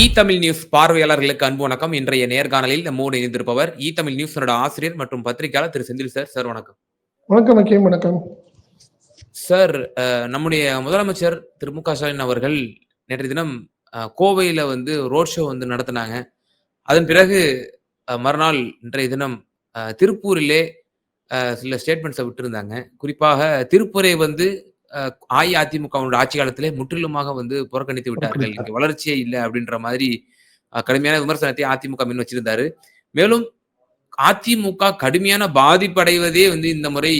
இ Tamil news பார்வையாளர்களுக்கு அன்பு வணக்கம். இன்றைய நேர்காணலில் நம்மோடு இணைந்திருப்பவர் இ தமிழ் நியூஸோட ஆசிரியர் மற்றும் பத்திரிகையாளர் திரு செந்தில் சார். சார் வணக்கம். வணக்கம் அக்கியம் வணக்கம். சார் நம்முடைய முதலமைச்சர் திரு மு க ஸ்டாலின் அவர்கள் நேற்றைய தினம் கோவையில வந்து ரோட் ஷோ வந்து நடத்தினாங்க. அதன் பிறகு மறுநாள் இன்றைய தினம் திருப்பூரிலே சில ஸ்டேட்மெண்ட்ஸை விட்டிருந்தாங்க. குறிப்பாக திருப்பூரை வந்து அஹ், அஇஅதிமுகவோட ஆட்சி காலத்திலே முற்றிலுமாக வந்து புறக்கணித்து விட்டார்கள். இங்க வளர்ச்சியே இல்லை அப்படின்ற மாதிரி கடுமையான விமர்சனத்தை அதிமுக முன் வச்சிருந்தாரு. மேலும் அதிமுக கடுமையான பாதிப்படைவதே வந்து இந்த முறை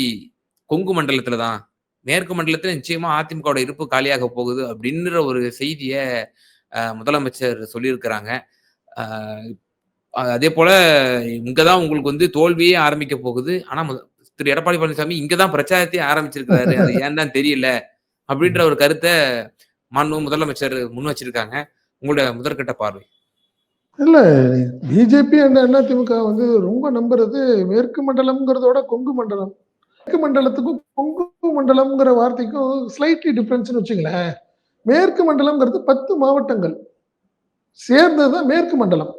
கொங்கு மண்டலத்துல தான். மேற்கு மண்டலத்துல நிச்சயமா அதிமுகவோட இருப்பு காலியாக போகுது அப்படின்ற ஒரு செய்திய முதலமைச்சர் சொல்லியிருக்கிறாங்க. அதே போல இங்கதான் உங்களுக்கு வந்து தோல்வியே ஆரம்பிக்க போகுது. ஆனா திரு எடப்பாடி பழனிசாமி இங்கதான் பிரச்சாரத்தையே ஆரம்பிச்சிருக்காரு அது ஏன் தான் தெரியல? அப்படின்ற ஒரு கருத்தை மாண்பு முதலமைச்சர் முன் வச்சிருக்காங்க. உங்களோட முதற்கட்ட பார்வை. இல்ல பிஜேபி அண்ட் அதிமுக வந்து ரொம்ப நம்புறது மேற்கு மண்டலம்ங்கிறதோட கொங்கு மண்டலம். மேற்கு மண்டலத்துக்கும் கொங்கு மண்டலம்ங்கிற வார்த்தைக்கும் ஸ்லைட்லி டிஃபரன்ஸ்னு வச்சுங்களேன். மேற்கு மண்டலம்ங்கிறது பத்து மாவட்டங்கள். சேர்ந்தது தான் மேற்கு மண்டலம்.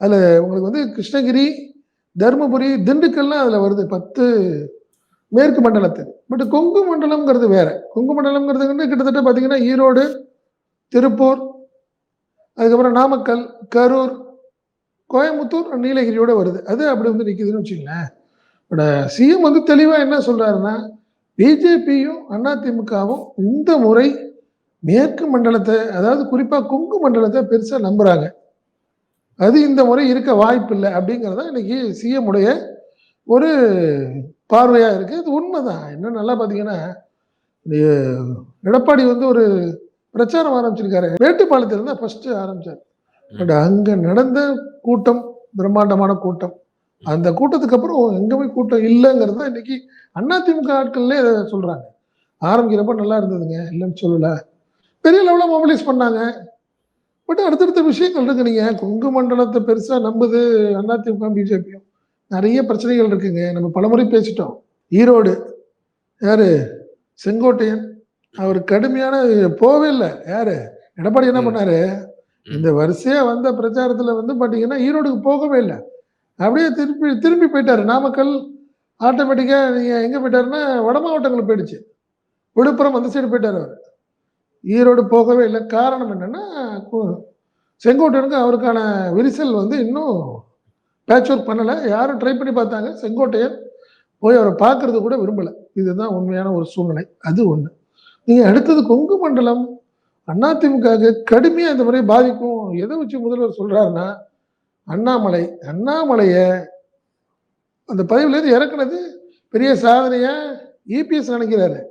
அதுல உங்களுக்கு வந்து கிருஷ்ணகிரி தருமபுரி திண்டுக்கல்லாம் அதில் வருது பத்து மேற்கு மண்டலத்துக்கு பட் கொங்கு மண்டலம்ங்கிறது வேற. கொங்கு மண்டலம்ங்கிறது கிட்டத்தட்ட பார்த்தீங்கன்னா ஈரோடு திருப்பூர் அதுக்கப்புறம் நாமக்கல் கரூர் கோயம்புத்தூர் நீலகிரியோட வருது. அது அப்படி வந்து நிற்கிதுன்னு வச்சுங்களேன் பட் சிஎம் uh, வந்து தெளிவாக என்ன சொல்கிறாருன்னா பிஜேபியும் அதிமுகவும் இந்த முறை மேற்கு மண்டலத்தை அதாவது குறிப்பாக கொங்கு மண்டலத்தை பெருசாக நம்புகிறாங்க அது இந்த முறை இருக்க வாய்ப்பு இல்லை அப்படிங்கிறதா இன்னைக்கு சிஎம் உடைய ஒரு பார்வையா இருக்கு. அது உண்மைதான். இன்னும் நல்லா பாத்தீங்கன்னா இந்த எடப்பாடி வந்து ஒரு பிரச்சாரம் ஆரம்பிச்சிருக்காரு. மேட்டுப்பாளையத்துல தான் ஃபர்ஸ்ட் ஆரம்பிச்சார். பட் அங்க நடந்த கூட்டம் பிரம்மாண்டமான கூட்டம். அந்த கூட்டத்துக்கு அப்புறம் எங்கேயுமே கூட்டம் இல்லைங்கிறது தான் இன்னைக்கு அதிமுக ஆட்கள்லே இதை சொல்றாங்க. ஆரம்பிக்கிறப்ப நல்லா இருந்ததுங்க இல்லைன்னு சொல்லல. பெரிய லெவலில் மொபிலைஸ் பண்ணாங்க. பட் அடுத்தடுத்த விஷயங்கள் இருக்கு. நீங்க கொங்கு மண்டலத்தை பெருசா நம்புது அதிமுக பிஜேபியும். நிறைய பிரச்சனைகள் இருக்குங்க. நம்ம பலமுறை பேசிட்டோம். ஈரோடு யாரு? செங்கோட்டையன். அவர் கடுமையான போவே இல்லை. யாரு? எடப்பாடி என்ன. பண்ணாரு? இந்த வரிசையா வந்த பிரச்சாரத்துல வந்து பாத்தீங்கன்னா ஈரோடுக்கு போகவே இல்லை. அப்படியே திருப்பி திரும்பி போயிட்டாரு. நாமக்கல் ஆட்டோமேட்டிக்கா நீங்க எங்க போயிட்டாருன்னா வட மாவட்டங்களுக்கு போயிடுச்சு. விழுப்புரம் அந்த சைடு போயிட்டாரு அவர். ஈரோடு போகவே இல்லை. காரணம் என்னென்னா கு- செங்கோட்டையனுக்கு அவருக்கான விரிசல் வந்து இன்னும் பேட்ச் ஒர்க் பண்ணலை. யாரும் ட்ரை பண்ணி பார்த்தாங்க. செங்கோட்டையன் போய் அவரை பார்க்கறது கூட விரும்பலை. இதுதான் உண்மையான ஒரு சூழ்நிலை. அது ஒன்று நீங்கள் அடுத்தது கொங்கு மண்டலம். அதிமுக கடுமையாக இந்த முறை பாதிக்கும் எதை வச்சு முதல்வர் சொல்கிறாருன்னா அண்ணாமலை. அண்ணாமலையை அந்த பதவியிலேருந்து இறக்குனது பெரிய சாதனையாக இபிஎஸ் நினைக்கிறாரு.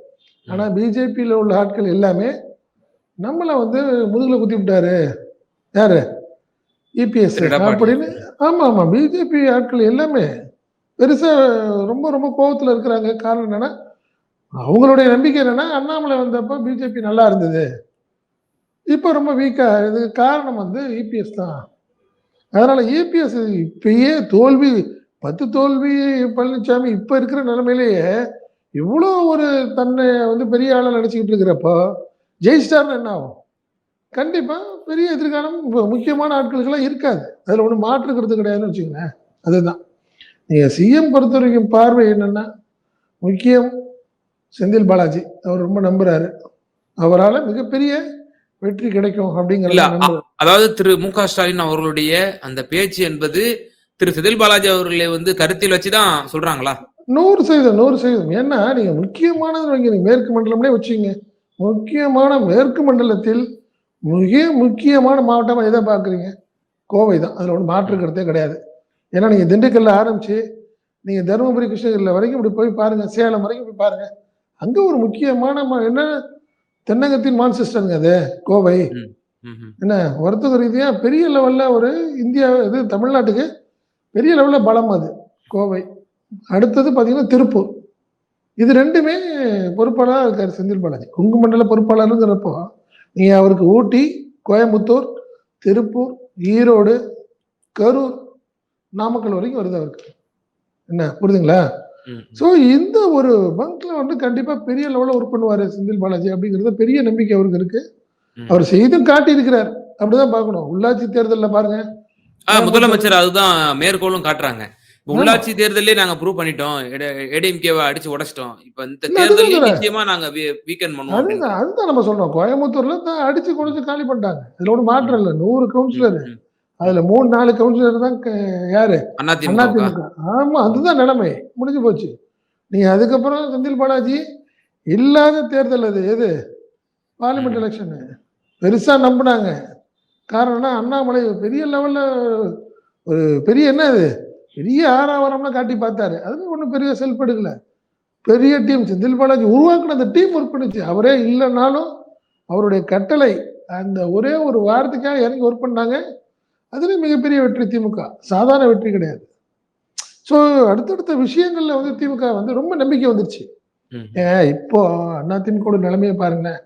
ஆனால் பிஜேபியில் உள்ள ஆட்கள் எல்லாமே நம்மள வந்து முதுகுல குத்தி விட்டாரு. யாரு? இபிஎஸ் எடப்பாடி. அப்படின்னு. ஆமா ஆமா. பிஜேபி ஆட்கள் எல்லாமே பெருசா ரொம்ப ரொம்ப கோபத்துல இருக்கிறாங்க. காரணம் என்னன்னா அவங்களுடைய நம்பிக்கை என்னன்னா அண்ணாமலை வந்தப்ப பிஜேபி நல்லா இருந்தது. இப்போ ரொம்ப வீக்கா இது காரணம் வந்து இபிஎஸ் தான். அதனால இபிஎஸ் இப்பயே தோல்வி பத்து தோல்வி பழனிசாமி இப்ப இருக்கிற நிலைமையிலேயே இவ்வளோ ஒரு தன்னை வந்து பெரிய ஆளா நினைச்சுக்கிட்டு இருக்கிறப்போ ஜெயிஸ்டார்னு என்ன ஆகும்? கண்டிப்பா பெரிய எதிர்காலம் முக்கியமான ஆட்களுக்கெல்லாம் இருக்காது. அதுல ஒன்றும் மாற்றுக்கிறது கிடையாதுன்னு வச்சுக்கோங்களேன். அதுதான். நீங்க சிஎம் பொறுத்த வரைக்கும் பார்வை என்னன்னா முக்கியம் செந்தில் பாலாஜி. அவர் ரொம்ப நம்புறாரு. அவரால மிகப்பெரிய வெற்றி கிடைக்கும் அப்படிங்கிற அதாவது திரு மு க ஸ்டாலின் அவர்களுடைய அந்த பேச்சு என்பது திரு செதில் பாலாஜி அவர்களை வந்து கருத்தில் வச்சுதான் சொல்றாங்களா? நூறு சதவீதம் நூறு சதவீதம். ஏன்னா நீங்க முக்கியமானது நீங்க மேற்கு மண்டலம்னே வச்சுங்க முக்கியமான மேற்கு மண்டலத்தில் மிக முக்கியமான மாவட்டமா எதை பாக்குறீங்க கோவை தான். அதுல ஒன்றும் மாற்று கருத்தே கிடையாது. ஏன்னா நீங்க திண்டுக்கல்ல ஆரம்பிச்சு நீங்க தருமபுரி கிருஷ்ணகிரில வரைக்கும் இப்படி போய் பாருங்க சேலம் வரைக்கும் போய் பாருங்க. அங்க ஒரு முக்கியமான என்ன? தென்னகத்தின் மான்சிஸ்டருங்க அது கோவை. என்ன? வர்த்தக ரீதியா பெரிய லெவல்ல ஒரு இந்தியா இது தமிழ்நாட்டுக்கு பெரிய லெவல்ல பலம் அது கோவை. அடுத்தது பாத்தீங்கன்னா திருப்பூர். இது ரெண்டுமே பொறுப்பாளராக இருக்காரு செந்தில் பாலாஜி. கொங்கு மண்டல பொறுப்பாளருங்கிறப்போ நீங்க அவருக்கு ஊட்டி கோயம்புத்தூர் திருப்பூர் ஈரோடு கரூர் நாமக்கல் வரைக்கும் வருது அவருக்கு. என்ன புரியுதுங்களா. ஸோ இந்த ஒரு பங்க்ல வந்து கண்டிப்பா பெரிய லெவலில் ஒர்க் பண்ணுவாரு செந்தில் பாலாஜி அப்படிங்கிறது பெரிய நம்பிக்கை அவருக்கு இருக்கு. அவர் செய்தும் காட்டி இருக்கிறார் அப்படிதான் பார்க்கணும். உள்ளாட்சி தேர்தல்ல பாருங்க. முதலமைச்சர் அதுதான் மேற்கோளும் காட்டுறாங்க. இப்ப. உள்ளாட்சி தேர்தலே நாங்க ப்ரூவ் பண்ணிட்டோம். ஏடிஎம்கேவை அடிச்சு உடைச்சிட்டோம். இப்ப இந்த அதுதான். நிச்சயமா நாங்க வீக்கெண்ட் பண்ணுவோம் அதுதான் நம்ம சொல்றோம் கோயம்புத்தூர்ல அடிச்சு குடிச்சு காலி பண்ணிட்டாங்க. இதுல ஒன்றும் மாற்றம் இல்லை. நூறு கவுன்சிலர். அதுல மூணு நாலு கவுன்சிலர் தான் யாரு? அதிமுக ஆமா அதுதான் நிலைமை. முடிஞ்சு போச்சு. நீங்க அதுக்கப்புறம் செந்தில் பாலாஜி இல்லாத தேர்தல் அது. எது? பார்லிமெண்ட். எலெக்ஷன் பெருசா நம்பினாங்க. காரணம்னா அண்ணாமலை பெரிய லெவல்ல ஒரு பெரிய என்ன அது? பெரிய ஆறாவரம்லாம் காட்டி பார்த்தாரு. அது ஒன்றும் பெரிய செல்ஃப் எடுக்கல. பெரிய டீம் செந்தில் பாலாஜி உருவாக்குன அந்த டீம் ஒர்க் பண்ணுச்சு. அவரே இல்லைன்னாலும் அவருடைய கட்டளை அந்த ஒரே ஒரு வாரத்துக்காக இறங்கி ஒர்க் பண்ணாங்க. அதுலேயும் மிகப்பெரிய வெற்றி திமுக. சாதாரண வெற்றி கிடையாது. ஸோ அடுத்தடுத்த விஷயங்கள்ல வந்து திமுக வந்து ரொம்ப நம்பிக்கை வந்துருச்சு. ஏன் இப்போ அண்ணா திமுக நிலைமையை பாருங்களேன்.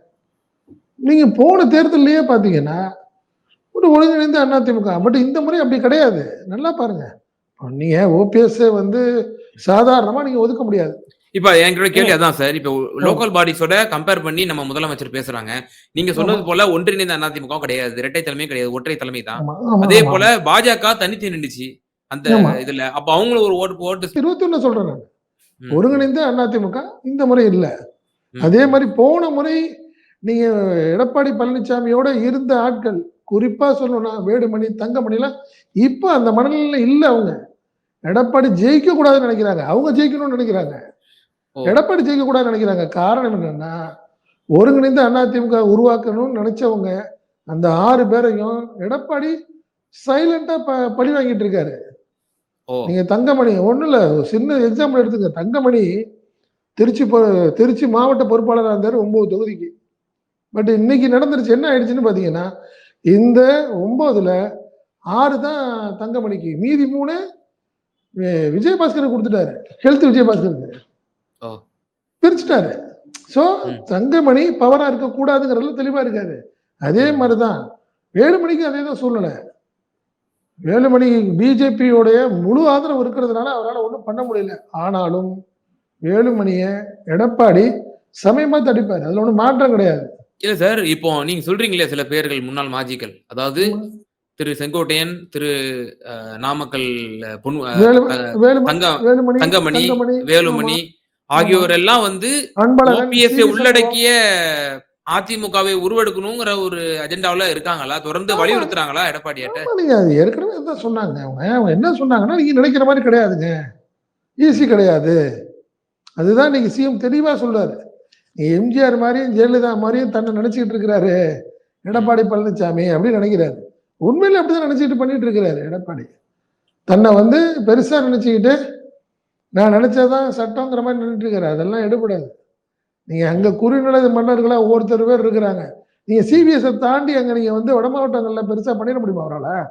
நீங்க போன தேர்தல்லையே பாத்தீங்கன்னா ஒரு ஒருங்கிணைந்த அண்ணா திமுக. பட் இந்த முறை அப்படி கிடையாது. நல்லா பாருங்க. இப்போ நீங்க ஓபிஎஸ் வந்து சாதாரணமா நீங்க ஒதுக்க முடியாது. இப்ப என்கிட்ட கேள்வி அதான் சார் இப்ப லோக்கல் பாடிஸோட கம்பேர் பண்ணி நம்ம முதலமைச்சர் பேசுறாங்க. நீங்க சொன்னது போல ஒன்றிணைந்த அதிமுக கிடையாது இரட்டை தலைமை கிடையாது ஒற்றை தலைமை தான். அதே. போல பாஜக தனித்து நின்றுச்சு அந்த. இதுல. அப்ப அவங்களும் ஒரு ஓட்டு ஓட்டு இருபத்தி ஒண்ணு சொல்றேன். ஒருங்கிணைந்த அதிமுக இந்த முறை இல்ல. அதே மாதிரி போன முறை நீங்க எடப்பாடி பழனிசாமியோட இருந்த ஆட்கள் குறிப்பா சொல்லணும்னா வேடுமணி தங்கமணிலாம் இப்ப அந்த மனநிலையில இல்ல அவங்க. எடப்பாடி ஜெயிக்க கூடாதுன்னு நினைக்கிறாங்க. அவங்க ஜெயிக்கணும்னு நினைக்கிறாங்க. எடப்பாடி ஜெயிக்க கூடாதுன்னு நினைக்கிறாங்க. காரணம் என்னன்னா ஒருங்கிணைந்த அதிமுக உருவாக்கணும்னு நினைச்சவங்க அந்த ஆறு பேரையும் எடப்பாடி சைலண்டா பழி வாங்கிட்டு இருக்காரு. நீங்க தங்கமணி ஒண்ணும் இல்ல. சின்ன எக்ஸாம்பிள் எடுத்துங்க தங்கமணி திருச்சி திருச்சி மாவட்ட பொறுப்பாளராக இருந்தார் ஒன்பது தொகுதிக்கு. பட் இன்னைக்கு நடந்துருச்சு. என்ன ஆயிடுச்சுன்னு பாத்தீங்கன்னா இந்த ஒன்பதுல ஆறு தான் தங்கமணிக்கு. மீதி மூணு விஜயபாஸ்கர் கொடுத்துட்டாரு. ஹெல்த் விஜயபாஸ்கருக்கு. பிரிச்சுட்டாரு. சோ ம். தங்கமணி பவரா இருக்க கூடாதுங்கிறதுல தெளிவா இருக்காரு. அதே மாதிரிதான் வேலுமணிக்கு அதே தான் சூழ்நிலை. வேலுமணி பிஜேபியோடைய முழு ஆதரவு இருக்கிறதுனால அவரால் ஒன்றும் பண்ண முடியல. ஆனாலும் வேலுமணிய எடப்பாடி சமயமா தடிப்பாரு. அதுல ஒன்றும் மாற்றம் கிடையாது. இல்ல சார் இப்போ நீங்க சொல்றீங்களே சில பேர்கள் முன்னாள் மாஜிக்கள். அதாவது திரு செங்கோட்டையன் திரு நாமக்கல் பொன் தங்கமணி, வேலுமணி ஆகியோர் எல்லாம் வந்து ஓபிஎஸ். உள்ளடக்கிய அதிமுகவை உருவெடுக்கணுங்கிற ஒரு அஜெண்டாவுல இருக்காங்களா? தொடர்ந்து. வலியுறுத்துறாங்களா எடப்பாடியாட்ட? அது ஏற்கனவே தான் சொன்னாங்க. அவங்க அவங்க என்ன சொன்னாங்கன்னா நீங்க நினைக்கிற மாதிரி கிடையாதுங்க. ஈஸி கிடையாது. அதுதான் நீங்க சிஎம் தெளிவா சொல்றாரு. எம்ஜிஆர் மாதிரியும் ஜெயலலிதா மாதிரியும் தன்னை நினைச்சுக்கிட்டு இருக்கிறாரு. எடப்பாடி பழனிசாமி அப்படின்னு நினைக்கிறாரு. உண்மையில அப்படிதான் நினைச்சிட்டு பண்ணிட்டு இருக்கிறாரு எடப்பாடி. தன்னை வந்து பெருசா நினைச்சுக்கிட்டு நான் நினைச்சதான் சட்டங்கிற மாதிரி நின்றுட்டு இருக்கிறாரு அதெல்லாம் எடுபடாது. நீங்க அங்க குறுநிலை மன்னர்களா ஒவ்வொருத்தர் பேர் இருக்கிறாங்க. நீங்க சிபிஎஸ் தாண்டி அங்க நீங்க வந்து வட மாவட்டங்கள்ல பெருசா பண்ணிட முடியுமா அவரால?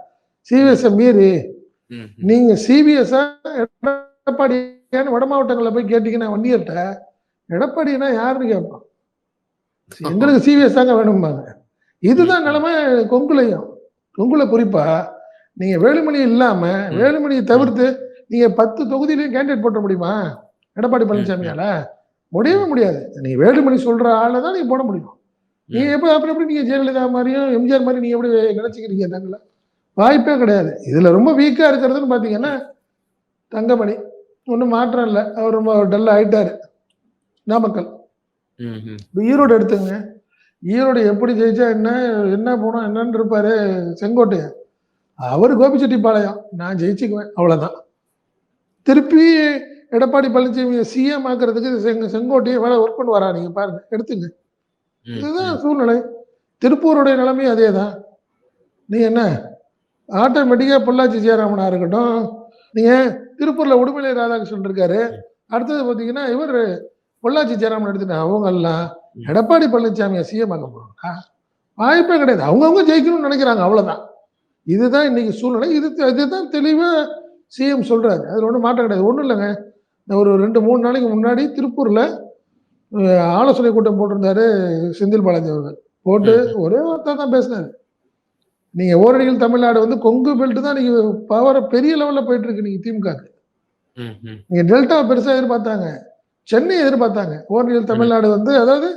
சிபிஎஸ் மீறி. ம், ம். நீங்க சிபிஎஸ் எடப்பாடி வட மாவட்டங்கள்ல போய் கேட்டீங்கன்னா வண்டியர்கிட்ட எடப்பாடினா யாருன்னு கேட்பான். எங்களுக்கு சிபிஎஸ் தாங்க வேணும்பாங்க. இதுதான் நிலைமை கொங்குலையும். கொங்குல குறிப்பா நீங்க வேலுமணி இல்லாம. வேலுமணியை தவிர்த்து நீங்க பத்து தொகுதியிலையும் கேண்டிடேட் போட்ட முடியுமா? எடப்பாடி பழனிசாமியால? முடியவே முடியாது. நீங்க வேலுமணி சொல்ற ஆளை தான் நீங்க போட முடியும். நீங்க எப்படி அப்புறம் எப்படி நீங்க ஜெயலலிதா மாதிரியும் எம்ஜிஆர் மாதிரி நீங்க எப்படி நினைச்சுக்கிறீங்க தங்களை வாய்ப்பே கிடையாது. இதுல ரொம்ப வீக்கா இருக்கிறதுன்னு பாத்தீங்கன்னா தங்கமணி. ஒன்றும் மாற்றம் இல்லை. அவர் ரொம்ப டல் ஆயிட்டாரு. நாமக்கல். ம், ம். இப்ப ஈரோடு எடுத்துங்க ஈரோடு எப்படி ஜெயிச்சா என்ன என்ன போனா என்னன்னு இருப்பாரு செங்கோட்டையன். அவர் கோபிச்செட்டிப்பாளையம். நான் ஜெயிச்சுக்குவேன். அவ்வளவுதான். திருப்பி எடப்பாடி பழனிசாமி சிஎம் ஆக்குறதுக்கு செங்க செங்கோட்டையை வேலை ஒர்க் பண்ணி வரா நீங்க பாருங்க எடுத்துங்க. இதுதான். சூழ்நிலை. திருப்பூருடைய நிலைமையும் அதே தான் நீ என்ன? ஆட்டோமேட்டிக்காக பொள்ளாச்சி ஜெயராமனா இருக்கட்டும். நீங்க திருப்பூர்ல உடுமலை ராதாகிருஷ்ணன் இருக்காரு. அடுத்தது பார்த்தீங்கன்னா இவர் பொள்ளாச்சி ஜெயராமன் எடுத்துட்டு அவங்க எல்லாம் எடப்பாடி பழனிசாமியை சிஎம் ஆக்க போறாங்க வாய்ப்பே கிடையாது. அவங்கவுங்க ஜெயிக்கணும்னு நினைக்கிறாங்க அவ்வளவுதான். இதுதான் இன்னைக்கு சூழ்நிலை. இது இதுதான் தெளிவா சிஎம் சொல்றாரு. அதுல ஒன்றும் மாற்றம் கிடையாது. ஒன்றும் இல்லைங்க. இந்த ஒரு ரெண்டு மூணு நாளைக்கு முன்னாடி திருப்பூர்ல ஆலோசனை கூட்டம் போட்டிருந்தாரு செந்தில் பாலாஜி அவர்கள். போட்டு. ஒரே வார்த்தை தான் பேசினாரு. நீங்க ஓரணிகள் தமிழ்நாடு வந்து கொங்கு பெல்ட் தான் நீங்க பவர பெரிய லெவல்ல போயிட்டு இருக்கு நீங்க திமுக ம், ம். நீங்க டெல்டா பெருசா எதிர்பார்த்தாங்க. சென்னை எதிர்பார்த்தாங்க. ஓரணிகள் தமிழ்நாடு வந்து அதாவது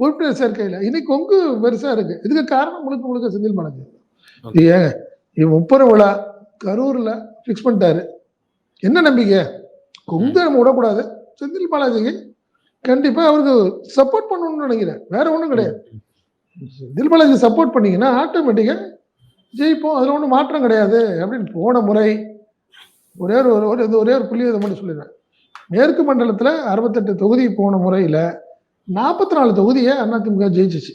உறுப்பினர் சேர்க்கையில. இன்னைக்கு கொங்கு பெருசா இருக்கு. இதுக்கு காரணம் முழுக்க முழுக்க செந்தில் பாலாஜி. ஏங்க இது முப்பது விழா கரூர்ல ஃபிக்ஸ் பண்ணிட்டாரு. என்ன நம்பிக்கை? கொங்கு நம்ம விடக்கூடாது. செந்தில் பாலாஜிக்கு கண்டிப்பா அவருக்கு சப்போர்ட் பண்ணணும்னு நினைக்கிறேன். வேற ஒண்ணும் கிடையாது. செந்தில் பாலாஜி சப்போர்ட் பண்ணீங்கன்னா ஆட்டோமேட்டிக்கா ஜெயிப்போம். அதுல ஒன்றும் மாற்றம் கிடையாது. அப்படின்னு போன முறை ஒரே ஒரு ஒரு- ஒரு ஒரே ஒரு புள்ளி இதை மட்டும் சொல்லிடுறேன். மேற்கு மண்டலத்துல அறுபத்தெட்டு தொகுதி போன முறையில நாற்பத்தி நாலு தொகுதியை அதிமுக ஜெயிச்சிச்சு.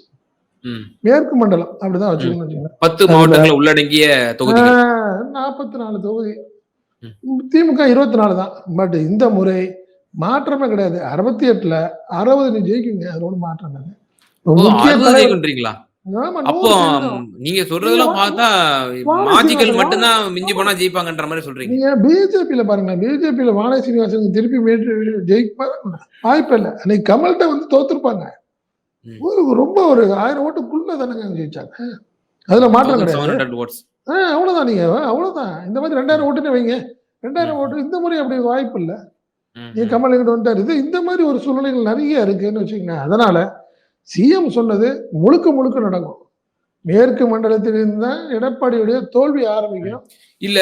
மேற்கு மண்டலம் அப்படிதான் வச்சுக்கணும் பத்து மாவட்டங்களை உள்ளடங்கிய நாற்பத்தி நாலு தொகுதி. திமுக இருபத்தி நாலு தான். பட் இந்த முறை மாற்றமே கிடையாது. அறுபத்தி எட்டுல அறுபது நீ ஜெயிக்குங்க. அது ஒன்றும் மாற்றம் இல்லை. அப்போ. நீங்க சொல்றதெல்லாம் நீங்க பார்த்தா மாஜிக்கல் சீனிவாசன் மட்டும்தான் மிஞ்சி போனா ஜெயிப்பாங்கன்ற மாதிரி சொல்றீங்க. நீங்க பிஜேபியில பாருங்க பிஜேபியில வாழை சீனிவாசனுக்கு திருப்பி ஜெயிப்ப வாய்ப்பு இல்லை. அன்னைக்கு கமல்கிட்ட வந்து தோத்துருப்பாங்க. ஒரு ரொம்ப ஒரு ஆயிரம் ஓட்டுக்குள்ள தானங்க ஜெயிச்சாங்க. அதுல மாற்றம் கிடையாது. 1700 votes. ஆ, அவ்வளவுதான் நீங்க அவ்வளவுதான். இந்த மாதிரி ரெண்டாயிரம் ஓட்டுன்னு வைங்க. ரெண்டாயிரம். ஓட்டு இந்த முறை அப்படி வாய்ப்பு இல்லை. ம், நீ ம். கமல் எங்கிட்ட வந்துட்டாரு. இது இந்த மாதிரி ஒரு சூழ்நிலைகள் நிறைய இருக்குன்னு வச்சுக்கோங்க அதனால சிஎம் சொன்னது முழுக்க முழுக்க நடக்கும். மேற்கு மண்டலத்தில் இருந்தா எடப்பாடியுடைய தோல்வி ஆரம்பிக்கும். இல்ல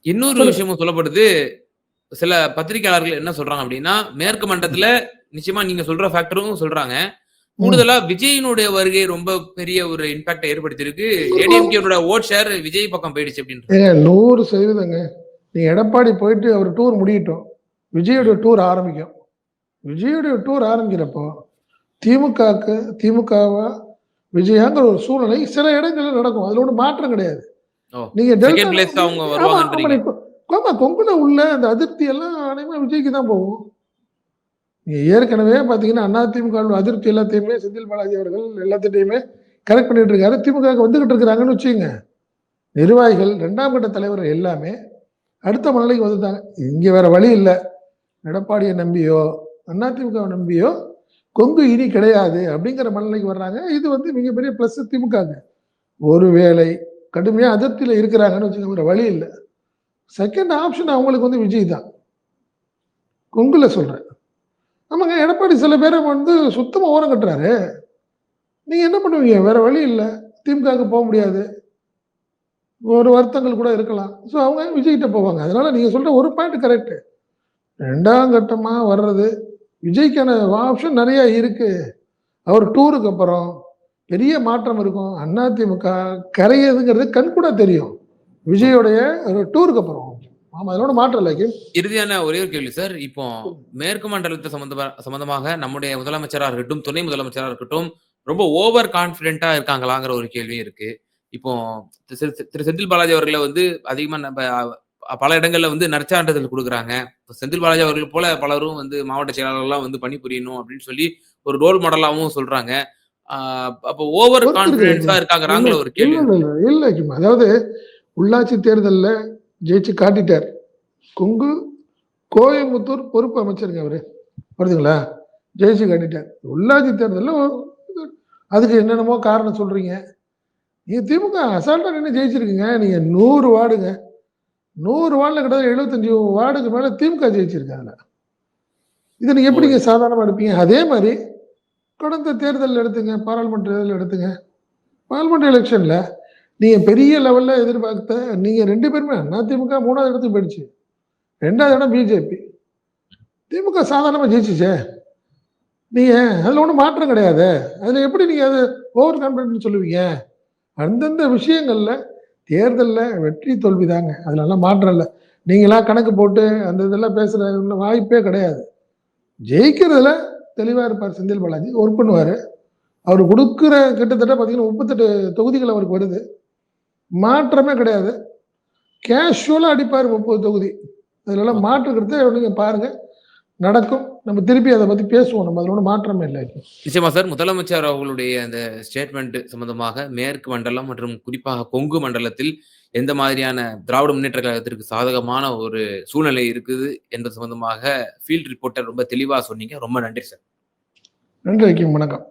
இன்னொரு. விஷயமும் சொல்லப்படுது. சில பத்திரிகையாளர்கள் என்ன சொல்றாங்க அப்படின்னா மேற்கு மண்டலத்துல நிச்சயமா நீங்க சொல்ற ஃபேக்டரும் சொல்றாங்க. கூடுதலா விஜயினுடைய வருகை ரொம்ப பெரிய ஒரு இம்பாக்ட் ஏற்படுத்தியிருக்கு. ஏடிஎம்கேனோட ஓட் ஷேர் விஜய் பக்கம் போயிடுச்சு அப்படின்னு நூறு சதவீதங்க. நீ எடப்பாடி போயிட்டு அவர் டூர் முடியட்டும். விஜயோட டூர் ஆரம்பிக்கும். விஜயோட டூர் ஆரம்பிக்கிறப்போ திமுகவுக்கு திமுகவா விஜயாங்கிற ஒரு சூழ்நிலை சில இடங்கள்ல நடக்கும். அதுல ஒன்றும் மாற்றம் கிடையாது. நீங்க ஆமா, கொங்குல உள்ள அந்த அதிருப்தி எல்லாம் அனைவரும் விஜய்க்கு தான் போகும். நீங்க ஏற்கனவே பாத்தீங்கன்னா அதிமுக அதிருப்தி எல்லாத்தையுமே செந்தில் பாலாஜி அவர்கள் எல்லாத்திட்டையுமே கரெக்ட் பண்ணிட்டு இருக்காரு. திமுக வந்துகிட்டு இருக்கிறாங்கன்னு வச்சுங்க நிர்வாகிகள் இரண்டாம் கட்ட தலைவர் எல்லாமே அடுத்த மனநிலைக்கு வந்துட்டாங்க. இங்க வேற வழி இல்லை. எடப்பாடியை நம்பியோ அதிமுகவை நம்பியோ கொங்கு இனி கிடையாது அப்படிங்கிற மனநிலைக்கு வர்றாங்க. இது வந்து மிகப்பெரிய பிளஸ் திமுகங்க ஒருவேளை கடுமையாக அதிருப்தியில் இருக்கிறாங்கன்னு வச்சுக்கோங்க வழி இல்லை. செகண்ட் ஆப்ஷன் அவங்களுக்கு வந்து விஜய் தான். கொங்குல சொல்கிறேன் ஆமாங்க எடப்பாடி சில பேரை வந்து சுத்தமாக ஓரம் கட்டுறாரு. நீங்கள் என்ன பண்ணுவீங்க? வேற வழி இல்லை. திமுகவுக்கு போக முடியாது. ஒரு வருத்தங்கள் கூட இருக்கலாம். ஸோ அவங்க விஜய்கிட்ட போவாங்க. அதனால நீங்கள் சொல்கிற ஒரு பாயிண்ட் கரெக்டு ரெண்டாம் கட்டமாக வர்றது விஜய்க்கான ஆப்ஷன் நிறைய இருக்கு. அவர் டூருக்கு அப்புறம் பெரிய மாற்றம் இருக்கும். அதிமுக கரையுதுங்கிறது கண்கூட தெரியும். விஜயோடைய ஒரு டூருக்கு அப்புறம். ஆமா அதனோட மாற்றம் இல்லை இறுதியான ஒரே ஒரு கேள்வி சார். இப்போ மேற்கு மண்டலத்தை சம்பந்தமா சம்பந்தமாக நம்முடைய முதலமைச்சராக இருக்கட்டும் துணை முதலமைச்சராக இருக்கட்டும் ரொம்ப ஓவர் கான்பிடென்ட்டா இருக்காங்களாங்கிற ஒரு கேள்வியும் இருக்கு. இப்போ திரு திரு செந்தில் பாலாஜி அவர்களை வந்து அதிகமா நம்ம பல இடங்கள்ல வந்து நற்சான்றிதழ் கொடுக்குறாங்க. இப்ப செந்தில் பாலாஜி அவர்கள் போல பலரும் வந்து மாவட்ட செயலாளர்லாம் வந்து பணிபுரியணும் அப்படின்னு சொல்லி ஒரு ரோல் மாடலாவும் சொல்றாங்க. அப்போ ஓவர் கான்பிடென்ஸா இருக்காங்கறாங்கிற ஒரு கேள்வி. இல்ல. அதாவது உள்ளாட்சி தேர்தல்ல ஜெயிச்சு காட்டிட்டார். கொங்கு கோயம்புத்தூர் பொறுப்பு அமைச்சருங்க அவரு. வருதுங்களா ஜெயிச்சு காட்டிட்டார். உள்ளாட்சி தேர்தல்ல அதுக்கு என்னென்னமோ காரணம் சொல்றீங்க. நீங்க திமுக அசால்ட்டா நின்று ஜெயிச்சிருக்கீங்க. நீங்க நூறு வார்டுங்க. நூறு வார்டில் கிட்டத்தட்ட எழுபத்தஞ்சு வார்டுக்கு மேலே திமுக ஜெயிச்சிருக்காங்க. இதை நீங்கள் எப்படிங்க சாதாரணமாக எடுப்பீங்க? அதே மாதிரி கடந்த தேர்தல் எடுத்துங்க பாராளுமன்ற தேர்தல் எடுத்துங்க. பாராளுமன்ற எலெக்ஷனில் நீங்கள் பெரிய லெவலில் எதிர்பார்த்த நீங்கள் ரெண்டு பேருமே அதிமுக மூணாவது இடத்துக்கு போயிடுச்சு. ரெண்டாவது இடம் பிஜேபி திமுக சாதாரணமாக ஜெயிச்சிச்சே. நீங்கள் அதில் ஒன்றும் மாற்றம் கிடையாது. அதில் எப்படி நீங்கள் அது ஓவர் கான்பிடன்ட் சொல்லுவீங்க? அந்தந்த விஷயங்களில் தேர்தலில் வெற்றி தோல்வி தாங்க. அதிலெல்லாம் மாற்றம் இல்லை. நீங்களாம் கணக்கு போட்டு அந்த இதெல்லாம் பேசுகிற வாய்ப்பே கிடையாது. ஜெயிக்கிறதுல தெளிவாக இருப்பார் செந்தில் பாலாஜி. ஒர்க் பண்ணுவார். அவர் கொடுக்குற கிட்டத்தட்ட பார்த்தீங்கன்னா முப்பத்தெட்டு தொகுதிகள் அவருக்கு வருது. மாற்றமே கிடையாது. கேஷுவலாக அடிப்பார் முப்பது தொகுதி. அதிலெல்லாம் மாற்றுக்கிறது நீங்கள் பாருங்கள் நடக்கும். நம்ம திருப்பி அதை பத்தி பேசுவோம். நம்ம அதோட மாற்றமே இல்லை நிச்சயமா சார். முதலமைச்சர் அவர்களுடைய அந்த ஸ்டேட்மெண்ட் சம்பந்தமாக மேற்கு மண்டலம் மற்றும் குறிப்பாக கொங்கு மண்டலத்தில் எந்த மாதிரியான திராவிட முன்னேற்ற கழகத்திற்கு சாதகமான ஒரு சூழ்நிலை இருக்குது என்பது சம்பந்தமாக ஃபீல்ட் ரிப்போர்ட்டர் ரொம்ப தெளிவா சொன்னீங்க. ரொம்ப நன்றி சார். நன்றி வணக்கம்.